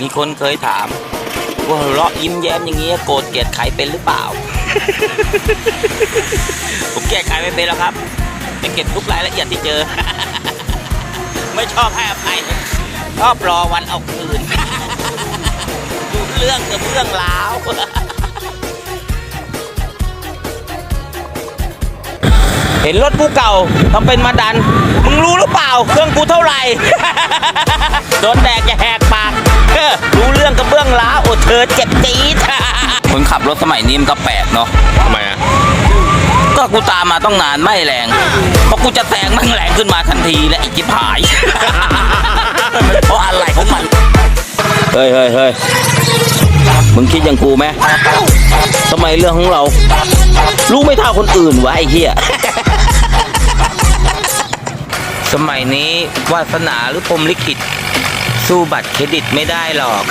มีคนเคยถาม ว่าเราะยิ้มแย้มอย่างเงี้ยโกรธเกลียดใครเป็นหรือเปล่า ผมแก้ไขไม่เป็นแล้วครับจะเก็บทุกรายละเอียดที่เจอ ไม่ชอบให้อภัยชอบรอวันเอาคืนดูเรื่องกับเรื่องราวเห็นรถกูเก่าทำเป็นมาดัน มึงรู้หรือเปล่า เครื่องกูเท่าไหร่ โดนแดกจะแหก อ้เธอเจ็บจี๊ดคนขับรถสมัยนี้มันก็แปลกเนาะทำไมอะก็กูตามมาต้องนานไม่แรงเพราะกูจะแซงมันแรงขึ้นมาทันทีและไอ้จิบหาย เพราะอะไรของมัน เฮ้ยเฮ้ยเฮ้ยมึงคิดอย่างกูไหมทำไมเรื่องของเรา รู้ไม่เท่าคนอื่นวะไอ้เหี้ยสมัยนี้วาสนาหรือพรหมลิขิต สู้บัตรเครดิตไม่ได้หรอก